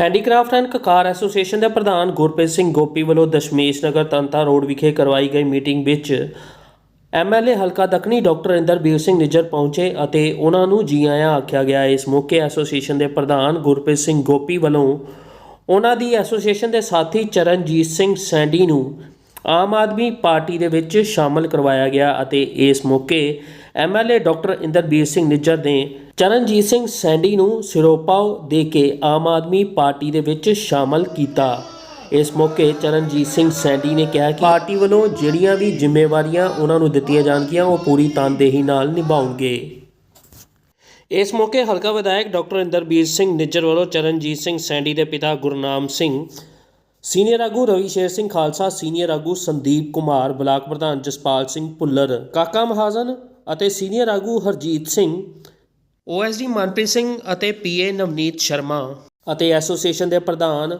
Handicraft and ਕਕਾਰ association ਦੇ ਪ੍ਰਧਾਨ ਗੁਰਪ੍ਰੀਤ ਸਿੰਘ ਗੋਪੀ ਵੱਲੋਂ ਦਸ਼ਮੇਸ਼ ਨਗਰ ਤੰਤਾ ਰੋਡ ਵਿਖੇ ਕਰਵਾਈ ਗਈ ਮੀਟਿੰਗ ਵਿੱਚ ਐਮਐਲਏ ਹਲਕਾ ਦੱਖਣੀ ਡਾਕਟਰ ਇੰਦਰਬੀਰ ਸਿੰਘ ਨਿੱਜਰ ਪਹੁੰਚੇ ਅਤੇ ਉਹਨਾਂ ਨੂੰ ਜੀ ਆਇਆਂ ਆਖਿਆ ਗਿਆ। ਇਸ ਮੌਕੇ ਐਸੋਸੀਏਸ਼ਨ ਦੇ ਪ੍ਰਧਾਨ ਗੁਰਪ੍ਰੀਤ ਸਿੰਘ ਗੋਪੀ ਵੱਲੋਂ ਉਹਨਾਂ ਦੀ ਐਸੋਸੀਏਸ਼ਨ ਦੇ ਸਾਥੀ ਚਰਨਜੀਤ ਸਿੰਘ ਸੈਂਡੀ ਨੂੰ ਆਮ ਆਦਮੀ ਪਾਰਟੀ ਦੇ ਵਿੱਚ ਸ਼ਾਮਲ ਕਰਵਾਇਆ ਗਿਆ ਅਤੇ ਇਸ ਮੌਕੇ ਐਮਐਲਏ ਡਾਕਟਰ ਇੰਦਰਬੀਰ ਸਿੰਘ ਨਿੱਜਰ ਨੇ ਚਰਨਜੀਤ ਸਿੰਘ ਸੈਂਡੀ ਨੂੰ ਸਿਰੋਪਾ ਦੇ ਕੇ ਆਮ ਆਦਮੀ ਪਾਰਟੀ ਦੇ ਵਿੱਚ ਸ਼ਾਮਲ ਕੀਤਾ। ਇਸ ਮੌਕੇ ਚਰਨਜੀਤ ਸਿੰਘ ਸੈਂਡੀ ਨੇ ਕਿਹਾ ਕਿ ਪਾਰਟੀ ਵੱਲੋਂ ਜਿਹੜੀਆਂ ਵੀ ਜ਼ਿੰਮੇਵਾਰੀਆਂ ਉਹਨਾਂ ਨੂੰ ਦਿੱਤੀਆਂ ਜਾਣਗੀਆਂ, ਉਹ ਪੂਰੀ ਤਨਦੇਹੀ ਨਾਲ ਨਿਭਾਉਣਗੇ। ਇਸ ਮੌਕੇ ਹਲਕਾ ਵਿਧਾਇਕ ਡਾਕਟਰ ਇੰਦਰਬੀਰ ਸਿੰਘ ਨਿੱਜਰ ਵੱਲੋਂ ਚਰਨਜੀਤ ਸਿੰਘ ਸੈਂਡੀ ਦੇ ਪਿਤਾ ਗੁਰਨਾਮ ਸਿੰਘ, ਸੀਨੀਅਰ ਆਗੂ ਰਵੀ ਸ਼ੇਰ ਸਿੰਘ ਖਾਲਸਾ, ਸੀਨੀਅਰ ਆਗੂ ਸੰਦੀਪ ਕੁਮਾਰ, ਬਲਾਕ ਪ੍ਰਧਾਨ ਜਸਪਾਲ ਸਿੰਘ ਭੁੱਲਰ, ਕਾਕਾ ਮਹਾਜਨ ਅਤੇ ਸੀਨੀਅਰ ਆਗੂ ਹਰਜੀਤ ਸਿੰਘ ਓਐਸਡੀ ਮਨਪ੍ਰੀਤ ਸਿੰਘ ਅਤੇ ਪੀਏ ਨਵਨੀਤ ਸ਼ਰਮਾ ਅਤੇ ਐਸੋਸੀਏਸ਼ਨ ਦੇ ਪ੍ਰਧਾਨ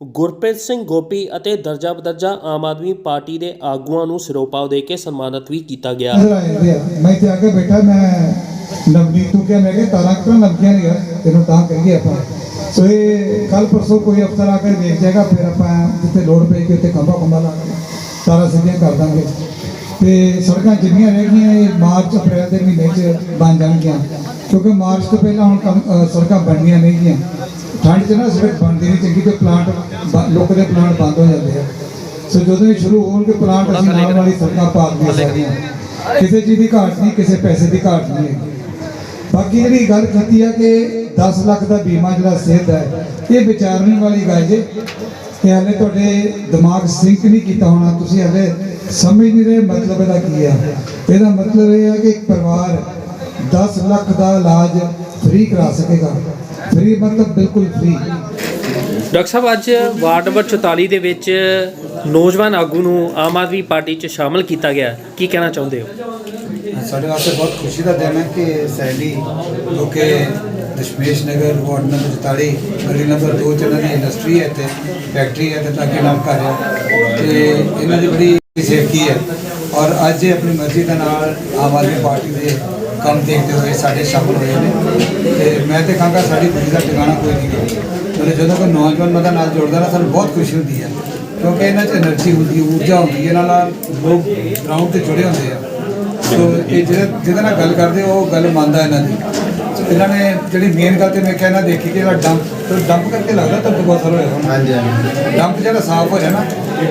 ਗੁਰਪ੍ਰੀਤ ਸਿੰਘ ਗੋਪੀ ਅਤੇ ਦਰਜਾ ਬਦਰਜਾ ਆਮ ਆਦਮੀ ਪਾਰਟੀ ਦੇ ਆਗੂਆਂ ਨੂੰ ਸਿਰੋਪਾਓ ਦੇ ਕੇ ਸਨਮਾਨਿਤ ਵੀ ਕੀਤਾ ਗਿਆ। ਮੈਂ ਇੱਥੇ ਆ ਕੇ ਬੈਠਾ ਮੈਂ ਨਵਨੀਤ ਨੂੰ ਕਿਹਾ ਮੈਂ ਕਿ ਤਾਰਾਂ ਕਿਉਂ ਲੱਗੀਆਂ ਨਹੀਂ ਤੈਨੂੰ ਤਾਂ ਕਰੀਏ ਆਪਾਂ। ਸੋ ਇਹ ਕੱਲ ਪਰਸੋਂ ਕੋਈ ਅਫਸਰ ਆ ਕੇ ਦੇਖ ਜਾਏਗਾ ਫਿਰ ਆਪਾਂ ਜਿੱਥੇ ਲੋੜ ਪਏਗੀ ਉੱਥੇ ਖੰਭਾ ਖੰਭਾ ਲਾ ਕੇ ਤਾਰਾਂ ਸਿੱਧੀਆਂ ਕਰ ਦਾਂਗੇ। ਤੇ ਸੜਕਾਂ ਜਿੰਨੀਆਂ ਰਹਿ ਗਈਆਂ ਇਹ ਮਾਰਚ ਅਪ੍ਰੈਲ ਦੇ ਮਹੀਨੇ 'ਚ ਬਣ ਜਾਣਗੀਆਂ। ਕਿਉਂਕਿ ਮਾਰਚ ਤੋਂ ਪਹਿਲਾਂ ਹੁਣ ਸੜਕਾਂ ਬਣਨੀਆਂ ਨਹੀਂ ਠੰਡ 'ਚ ਨਾ ਸੜਕ ਬਣਦੀ ਨਹੀਂ, ਚੰਗੀ ਤੇ ਪਲਾਂਟ ਲੋਕ ਦੇ ਪਲਾਂਟ ਬੰਦ ਹੋ ਜਾਂਦੇ ਆ। ਸੋ ਜਦੋਂ ਇਹ ਸ਼ੁਰੂ ਹੋਣਗੇ ਪਲਾਂਟ ਅਸੀਂ ਨਾਲ ਵਾਲੀ ਸੜਕਾਂ ਪਾ ਦਿੰਦੇ ਸਾਰੀਆਂ। ਕਿਸੇ ਚੀਜ਼ ਦੀ ਘਾਟ ਨਹੀਂ, ਕਿਸੇ ਪੈਸੇ ਦੀ ਘਾਟ ਨਹੀਂ ਹੈ ਬਾਕੀ ਜਿਹੜੀ ਗੱਲ ਕੀਤੀ ਹੈ ਕਿ 10 ਲੱਖ ਦਾ ਬੀਮਾ ਜਿਹੜਾ ਸਿਹਤ ਹੈ, ਇਹ ਵਿਚਾਰਨ ਵਾਲੀ ਗੱਲ ਜੇ। ਕਿ ਹਲੇ ਤੁਹਾਡੇ ਦਿਮਾਗ ਸਿੰਕ ਨਹੀਂ ਕੀਤਾ ਹੋਣਾ, ਤੁਸੀਂ ਹਲੇ ਸਮਝ ਨਹੀਂ ਰਹੇ ਮਤਲਬ ਇਹਦਾ ਕੀ ਆ। ਇਹਦਾ ਮਤਲਬ ਇਹ ਹੈ ਕਿ ਇੱਕ ਪਰਿਵਾਰ 10 ਲੱਖ ਦਾ ਇਲਾਜ ਫ੍ਰੀ ਕਰਾ ਸਕੇਗਾ। ਫ੍ਰੀ ਮਤਲਬ ਬਿਲਕੁਲ ਫ੍ਰੀ ਡਾਕਟਰ ਸਾਹਿਬ ਅੱਜ ਵਾਰਡ ਨੰਬਰ 44 ਦੇ ਵਿੱਚ ਨੌਜਵਾਨ ਆਗੂ ਨੂੰ ਆਮ ਆਦਮੀ ਪਾਰਟੀ 'ਚ ਸ਼ਾਮਲ ਕੀਤਾ ਗਿਆ। ਕੀ ਕਹਿਣਾ ਚਾਹੁੰਦੇ ਹੋ? ਸਾਡੇ ਵਾਸਤੇ ਬਹੁਤ ਖੁਸ਼ੀ ਦਾ ਦਿਨ ਹੈ ਕਿ ਸੈਲੀ ਜੋ ਕਿ ਦਸ਼ਮੇਸ਼ ਨਗਰ ਵਾਰਡ ਨੰਬਰ 44 ਗਲੀ ਨੰਬਰ 2 ਚ ਇਹਨਾਂ ਦੀ ਇੰਡਸਟਰੀ ਹੈ ਤੇ ਫੈਕਟਰੀ ਹੈ ਤੇ ਲਾਗੇ ਨਾਲ ਘਰ ਹੈ। ਤੇ ਇਹਨਾਂ ਦੀ ਬੜੀ ਸੇਫਟੀ ਹੈ। ਔਰ ਅੱਜ ਇਹ ਆਪਣੀ ਮਰਜ਼ੀ ਦੇ ਨਾਲ ਆਮ ਆਦਮੀ ਪਾਰਟੀ ਦੇ ਕੰਮ ਦੇਖਦੇ ਹੋਏ ਸਾਡੇ ਸ਼ਾਮਲ ਹੋਏ ਨੇ। ਤੇ ਮੈਂ ਤੇ ਕਹਾਂਗਾ ਸਾਡੀ ਖੁਸ਼ੀ ਦਾ ਟਿਕਾਣਾ ਕੋਈ ਨਹੀਂ ਹੈ ਜਦੋਂ ਕੋਈ ਨੌਜਵਾਨ ਮਦਦ ਨਾਲ ਜੁੜਦਾ ਨਾ ਸਾਨੂੰ ਬਹੁਤ ਖੁਸ਼ੀ ਹੁੰਦੀ ਹੈ ਕਿਉਂਕਿ ਇਹਨਾਂ 'ਚ એનર્ਜੀ ਹੁੰਦੀ ਹੈ ਊਰਜਾ ਹੁੰਦੀ ਹੈ ਇਹਨਾਂ ਨਾਲ ਲੋਕ ਗਰਾਊਂਡ ਤੇ ਜੁੜੇ ਹੁੰਦੇ ਆ। ਸੋ ਇਹ ਜਿਹੜਾ ਜਿਹਦੇ ਨਾਲ ਗੱਲ ਕਰਦੇ ਉਹ ਗੱਲ ਮੰਨਦਾ ਇਹਨਾਂ ਦੀ। ਇਹਨਾਂ ਨੇ ਜਿਹੜੀ ਮੇਨ ਗੱਲ ਤੇ ਮੈਂ ਕਹਿਣਾ ਦੇਖੀ ਕਿ ਇਹਦਾ ਡੰਪ ਡੰਪ ਕਰਕੇ ਲੱਗਦਾ ਤਾਂ ਬਹੁਤ ਸਾਰਾ ਹੋਇਆ ਹਾਂਜੀ ਹਾਂਜੀ। ਡੰਪ ਜਿਹੜਾ ਸਾਫ਼ ਹੋ ਜਾਣਾ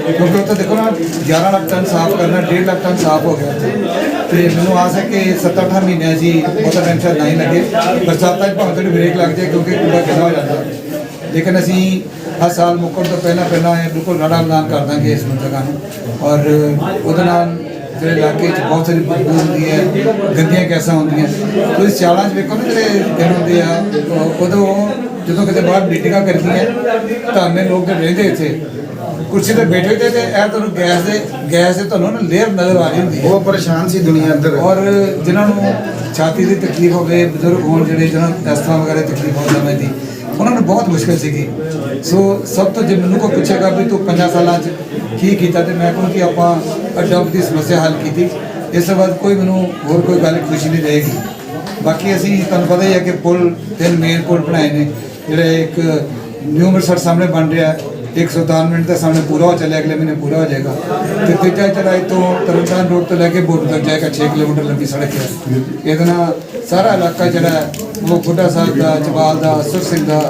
ਕਿਉਂਕਿ ਉੱਥੇ ਦੇਖੋ ਨਾ 11 ਲੱਖ ਟਨ ਸਾਫ਼ ਕਰਨਾ 1.5 ਲੱਖ ਟਨ ਸਾਫ਼ ਹੋ ਗਿਆ। ਤੇ ਮੈਨੂੰ ਆਸ ਹੈ ਕਿ 7-8 ਮਹੀਨੇ ਅਸੀਂ ਮੋਟਰ ਬਹੁਤਾ ਨਹੀਂ ਲੱਗੇ। ਬਰਸਾਤਾਂ 'ਚ ਭਾਵੇਂ ਥੋੜੀ ਬ੍ਰੇਕ ਲੱਗ ਜਾਏ, ਕਿਉਂਕਿ ਕੂੜਾ ਕਿੰਨਾ ਹੋ ਜਾਂਦਾ। ਲੇਕਿਨ ਅਸੀਂ ਹਰ ਸਾਲ ਮੁੱਕਣ ਤੋਂ ਪਹਿਲਾਂ ਪਹਿਲਾਂ ਇਹ ਬਿਲਕੁਲ ਰੜਾ ਐਲਾਨ ਕਰ ਦਾਂਗੇ ਇਸ ਜਗ੍ਹਾ ਨੂੰ। ਔਰ ਉਹਦੇ ਨਾਲ ਜਿਹੜੇ ਇਲਾਕੇ 'ਚ ਬਹੁਤ ਸਾਰੀ ਬਦਬੂ ਹੁੰਦੀ ਹੈ, ਗੰਦੀਆਂ ਗੈਸਾਂ ਹੁੰਦੀਆਂ। ਤੁਸੀਂ ਸਿਆਲਾਂ 'ਚ ਵੇਖੋ ਨਾ ਜਿਹੜੇ ਦਿਨ ਹੁੰਦੇ ਆ ਉਦੋਂ ਜਦੋਂ ਕਿਤੇ ਬਾਹਰ ਮੀਟਿੰਗਾਂ ਕਰਦੀਆਂ, ਧਾਰਨੇ ਲੋਕ ਜਿਹੜੇ ਰਹਿੰਦੇ ਇੱਥੇ। ਕੁਰਸੀ ਤੇ ਬੈਠੇ ਤੇ ਤੇ ਇਹ ਤੁਹਾਨੂੰ ਗੈਸ ਦੇ ਗੈਸ ਦੇ ਤੁਹਾਨੂੰ ਨਾ ਲੇਅਰ ਨਜ਼ਰ ਆ ਰਹੀ ਹੁੰਦੀ ਹੈ। ਬਹੁਤ ਪਰੇਸ਼ਾਨ ਸੀ ਦੁਨੀਆ ਅੰਦਰ। ਔਰ ਜਿਨ੍ਹਾਂ ਨੂੰ ਛਾਤੀ ਦੀ ਤਕਲੀਫ ਹੋਵੇ ਬਜ਼ੁਰਗ ਹੋਣ ਜਿਹੜੇ ਜਿਹਨਾਂ ਨੂੰ ਦਸਤਾਂ ਵਗੈਰਾ ਤਕਲੀਫ ਹੋ ਸਮੇਂ ਦੀ ਉਹਨਾਂ ਨੂੰ ਬਹੁਤ ਮੁਸ਼ਕਲ ਸੀਗੀ। ਸੋ ਸਭ ਤੋਂ ਜੇ ਮੈਨੂੰ ਕੋਈ ਪੁੱਛੇਗਾ ਵੀ ਤੂੰ 5 ਸਾਲਾਂ 'ਚ ਕੀ ਕੀਤਾ ਤੇ ਮੈਂ ਕਹੂੰ ਕਿ ਆਪਾਂ ਅਡੰਪ ਦੀ ਸਮੱਸਿਆ ਹੱਲ ਕੀਤੀ। ਇਸ ਤੋਂ ਬਾਅਦ ਕੋਈ ਮੈਨੂੰ ਹੋਰ ਕੋਈ ਗੱਲ ਖੁਸ਼ੀ ਨਹੀਂ ਰਹੇਗੀ। ਬਾਕੀ ਅਸੀਂ ਤੁਹਾਨੂੰ ਪਤਾ ਹੀ ਹੈ ਕਿ ਪੁਲ ਤਿੰਨ ਮੇਨ ਪੁਲ ਬਣਾਏ ਨੇ ਜਿਹੜੇ ਇੱਕ ਨਿਊ ਅੰਮ੍ਰਿਤਸਰ ਸਾਹਮਣੇ ਬਣ ਰਿਹਾ ਹੈ 107 ਮਿੰਟ ਦਾ ਸਾਹਮਣੇ ਪੂਰਾ ਹੋ ਚੱਲਿਆ ਅਗਲੇ ਮਹੀਨੇ ਪੂਰਾ ਹੋ ਜਾਏਗਾ ਤੇ ਤੀਜਾ ਚੜਾਈ ਤੋਂ ਤਰਨਤਾਰਨ ਰੋਡ ਤੋਂ ਲੈ ਕੇ ਬੋਰਡ ਤੱਕ ਜਾਏਗਾ 6 ਕਿਲੋਮੀਟਰ ਲੰਬੀ ਸੜਕ ਹੈ ਇਹਦੇ ਨਾਲ ਸਾਰਾ ਇਲਾਕਾ ਜਿਹੜਾ ਉਹ ਬੁੱਢਾ ਸਾਹਿਬ ਦਾ ਜਵਾਲ ਦਾ ਸੁਰ ਸਿੰਘ ਦਾ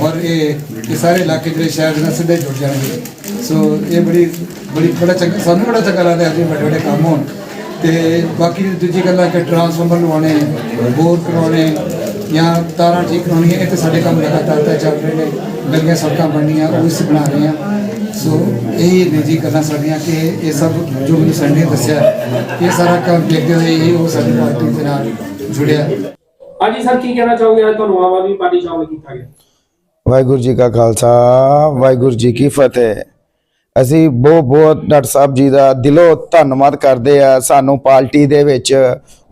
ਔਰ ਇਹ ਇਹ ਸਾਰੇ ਇਲਾਕੇ ਜਿਹੜੇ ਸ਼ਹਿਰ ਨਾਲ ਸਿੱਧੇ ਜੁੜ ਜਾਣਗੇ ਸੋ ਇਹ ਬੜੀ ਬੜੀ ਬੜਾ ਚੰਗਾ ਸਾਨੂੰ ਬੜਾ ਚੰਗਾ ਲੱਗਦਾ ਹੈ ਕਿ ਵੱਡੇ ਵੱਡੇ ਕੰਮ ਹੋਣ ਤੇ ਬਾਕੀ ਦੂਜੀ ਗੱਲਾਂ ਕਿ ਟਰਾਂਸਫਾਰਮਰ ਲਵਾਉਣੇ ਬੋਰ ਕਰਾਉਣੇ ਜਾਂ ਤਾਰਾਂ ਠੀਕ ਕਰਾਉਣੀਆਂ ਇਹ ਤੇ ਸਾਡੇ ਕੰਮ ਲਗਾਤਾਰ ਤਾਂ ਚੱਲ ਰਹੇ ਨੇ ਗਲੀਆਂ ਸੜਕਾਂ ਬਣਨੀਆਂ ਉਹ ਅਸੀਂ ਬਣਾ ਰਹੇ ਹਾਂ। ਸੋ ਇਹ ਨਿੱਜੀ ਗੱਲਾਂ ਸਾਡੀਆਂ ਕਿ ਇਹ ਸਭ ਜੋ ਮੈਨੂੰ ਸੰਡੇ ਨੇ ਦੱਸਿਆ ਇਹ ਸਾਰਾ ਕੰਮ ਦੇਖਦੇ ਹੋਏ ਇਹ ਉਹ ਸਾਡੀ ਪਾਰਟੀ ਦੇ ਨਾਲ ਜੁੜਿਆ। ਹਾਂਜੀ ਸਰ ਕੀ ਕਹਿਣਾ ਚਾਹੋਗੇ? ਅੱਜ ਤੁਹਾਨੂੰ ਆਮ ਆਦਮੀ ਪਾਰਟੀ ਸ਼ਾਮਲ ਕੀਤਾ ਗਿਆ। ਵਾਹਿਗੁਰੂ ਜੀ ਕਾ ਖਾਲਸਾ ਵਾਹਿਗੁਰੂ ਜੀ ਕੀ ਫਤਿਹ। ਅਸੀਂ ਬਹੁਤ ਬਹੁਤ ਡਾਕਟਰ ਸਾਹਿਬ ਜੀ ਦਾ ਦਿਲੋਂ ਧੰਨਵਾਦ ਕਰਦੇ ਆ ਸਾਨੂੰ ਪਾਰਟੀ ਦੇ ਵਿੱਚ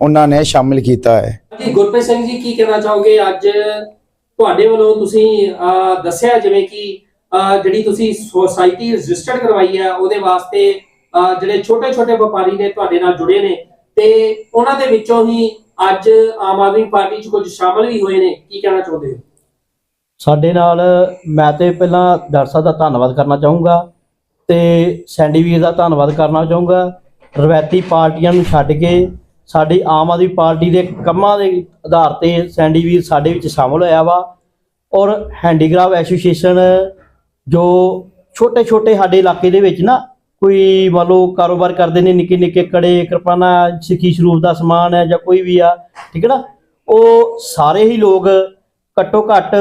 ਉਹਨਾਂ ਨੇ ਸ਼ਾਮਿਲ ਕੀਤਾ ਹੈ। ਜੀ ਗੁਰਪ੍ਰੀਤ ਸਿੰਘ ਜੀ ਕੀ ਕਹਿਣਾ ਚਾਹੋਗੇ? ਅੱਜ ਤੁਹਾਡੇ ਵੱਲੋਂ ਤੁਸੀਂ ਦੱਸਿਆ ਜਿਵੇਂ ਕਿ ਜਿਹੜੀ ਤੁਸੀਂ ਸੋਸਾਇਟੀ ਰਜਿਸਟਰਡ ਕਰਵਾਈ ਹੈ ਉਹਦੇ ਵਾਸਤੇ ਜਿਹੜੇ ਛੋਟੇ ਛੋਟੇ ਵਪਾਰੀ ਨੇ ਤੁਹਾਡੇ ਨਾਲ ਜੁੜੇ ਨੇ ਤੇ ਉਹਨਾਂ ਦੇ ਵਿੱਚੋਂ ਹੀ ਅੱਜ ਆਮ ਆਦਮੀ ਪਾਰਟੀ 'ਚ ਕੁਝ ਸ਼ਾਮਲ ਵੀ ਹੋਏ ਨੇ ਕੀ ਕਹਿਣਾ ਚਾਹੁੰਦੇ ਹੋ? ਸਾਡੇ ਨਾਲ ਮੈਂ ਤੇ ਪਹਿਲਾਂ ਡਾਕਟਰ ਸਾਹਿਬ ਦਾ ਧੰਨਵਾਦ ਕਰਨਾ ਚਾਹੂੰਗਾ। ਤੇ ਸੈਂਡੀ ਵੀਰ ਦਾ ਧੰਨਵਾਦ ਕਰਨਾ ਚਾਹੂੰਗਾ। ਰਵਾਇਤੀ ਪਾਰਟੀਆਂ ਨੂੰ ਛੱਡ ਕੇ ਸਾਡੀ ਆਮ ਆਦਮੀ ਪਾਰਟੀ ਦੇ ਕੰਮਾਂ ਦੇ ਆਧਾਰ ਤੇ ਸੈਂਡੀ ਵੀਰ ਸਾਡੇ ਵਿੱਚ ਸ਼ਾਮਲ ਹੋਇਆ ਵਾ। ਔਰ ਹੈਂਡੀਕ੍ਰਾਫਟ ਐਸੋਸੀਏਸ਼ਨ ਜੋ ਛੋਟੇ ਛੋਟੇ ਸਾਡੇ ਇਲਾਕੇ ਦੇ ਵਿੱਚ ਨਾ ਕੋਈ ਮੰਨ ਲਓ ਕਾਰੋਬਾਰ ਕਰਦੇ ਨੇ ਨਿੱਕੇ ਨਿੱਕੇ ਕੜੇ, ਕਿਰਪਾਨਾ, ਸਿੱਖੀ ਸਰੂਪ ਦਾ ਸਮਾਨ ਹੈ ਜਾਂ ਕੋਈ ਵੀ ਆ, ਠੀਕ ਹੈ ਨਾ? ਉਹ ਸਾਰੇ ਹੀ ਲੋਕ ਘੱਟੋ ਘੱਟ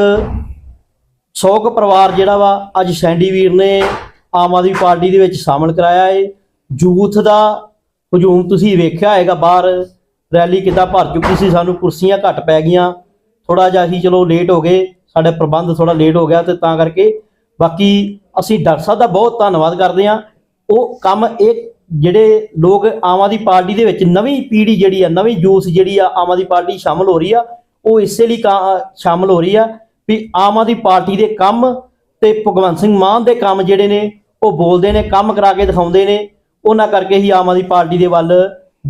100 ਕੁ ਪਰਿਵਾਰ ਜਿਹੜਾ ਵਾ ਅੱਜ ਸੈਂਡੀ ਵੀਰ ਨੇ ਆਮ ਆਦਮੀ ਪਾਰਟੀ ਦੇ ਵਿੱਚ ਸ਼ਾਮਲ ਕਰਾਇਆ ਹੈ ਯੂਥ ਦਾ ਹਜੂਮ ਤੁਸੀਂ ਵੇਖਿਆ ਹੋਏਗਾ, ਬਾਹਰ ਰੈਲੀ ਕਿੱਦਾਂ ਭਰ ਚੁੱਕੀ ਸੀ, ਸਾਨੂੰ ਕੁਰਸੀਆਂ ਘੱਟ ਪੈ ਗਈਆਂ। ਥੋੜਾ ਜਿਹਾ ਅਸੀਂ ਚਲੋ ਲੇਟ ਹੋ ਗਏ, ਸਾਡਾ ਪ੍ਰਬੰਧ ਥੋੜਾ ਲੇਟ ਹੋ ਗਿਆ ਤੇ ਤਾਂ ਕਰਕੇ। ਬਾਕੀ ਅਸੀਂ ਡਾਕਟਰ ਸਾਹਿਬ ਦਾ ਬਹੁਤ ਧੰਨਵਾਦ ਕਰਦੇ ਹਾਂ। ਉਹ ਕੰਮ ਇਹ ਜਿਹੜੇ ਲੋਕ ਆਮ ਆਦਮੀ ਪਾਰਟੀ ਦੇ ਵਿੱਚ ਨਵੀਂ ਪੀੜ੍ਹੀ ਜਿਹੜੀ ਆ, ਨਵੀਂ ਯੂਥ ਜਿਹੜੀ ਆ, ਆਮ ਆਦਮੀ ਪਾਰਟੀ 'ਚ ਸ਼ਾਮਲ ਹੋ ਰਹੀ ਆ, ਉਹ ਇਸੇ ਲਈ ਕਾ- ਸ਼ਾਮਲ ਹੋ ਰਹੀ ਆ ਵੀ ਆਮ ਆਦਮੀ ਪਾਰਟੀ ਦੇ ਕੰਮ ਤੇ ਭਗਵੰਤ ਸਿੰਘ ਮਾਨ ਦੇ ਕੰਮ ਜਿਹੜੇ ਨੇ, ਉਹ ਬੋਲਦੇ ਨੇ, ਕੰਮ ਕਰਾ ਕੇ ਦਿਖਾਉਂਦੇ ਨੇ। ਉਹਨਾਂ ਕਰਕੇ ਹੀ ਆਮ ਆਦਮੀ ਪਾਰਟੀ ਦੇ ਵੱਲ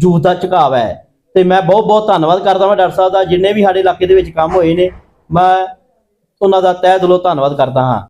ਯੂਥ ਦਾ ਝੁਕਾਅ ਹੈ। ਤੇ ਮੈਂ ਬਹੁਤ ਬਹੁਤ ਧੰਨਵਾਦ ਕਰਦਾ ਹਾਂ ਡਾਕਟਰ ਸਾਹਿਬ ਦਾ, ਜਿੰਨੇ ਵੀ ਸਾਡੇ ਇਲਾਕੇ ਦੇ ਵਿੱਚ ਕੰਮ ਹੋਏ ਨੇ, ਮੈਂ ਉਹਨਾਂ ਦਾ ਤਹਿ ਦਿਲੋਂ ਧੰਨਵਾਦ ਕਰਦਾ ਹਾਂ।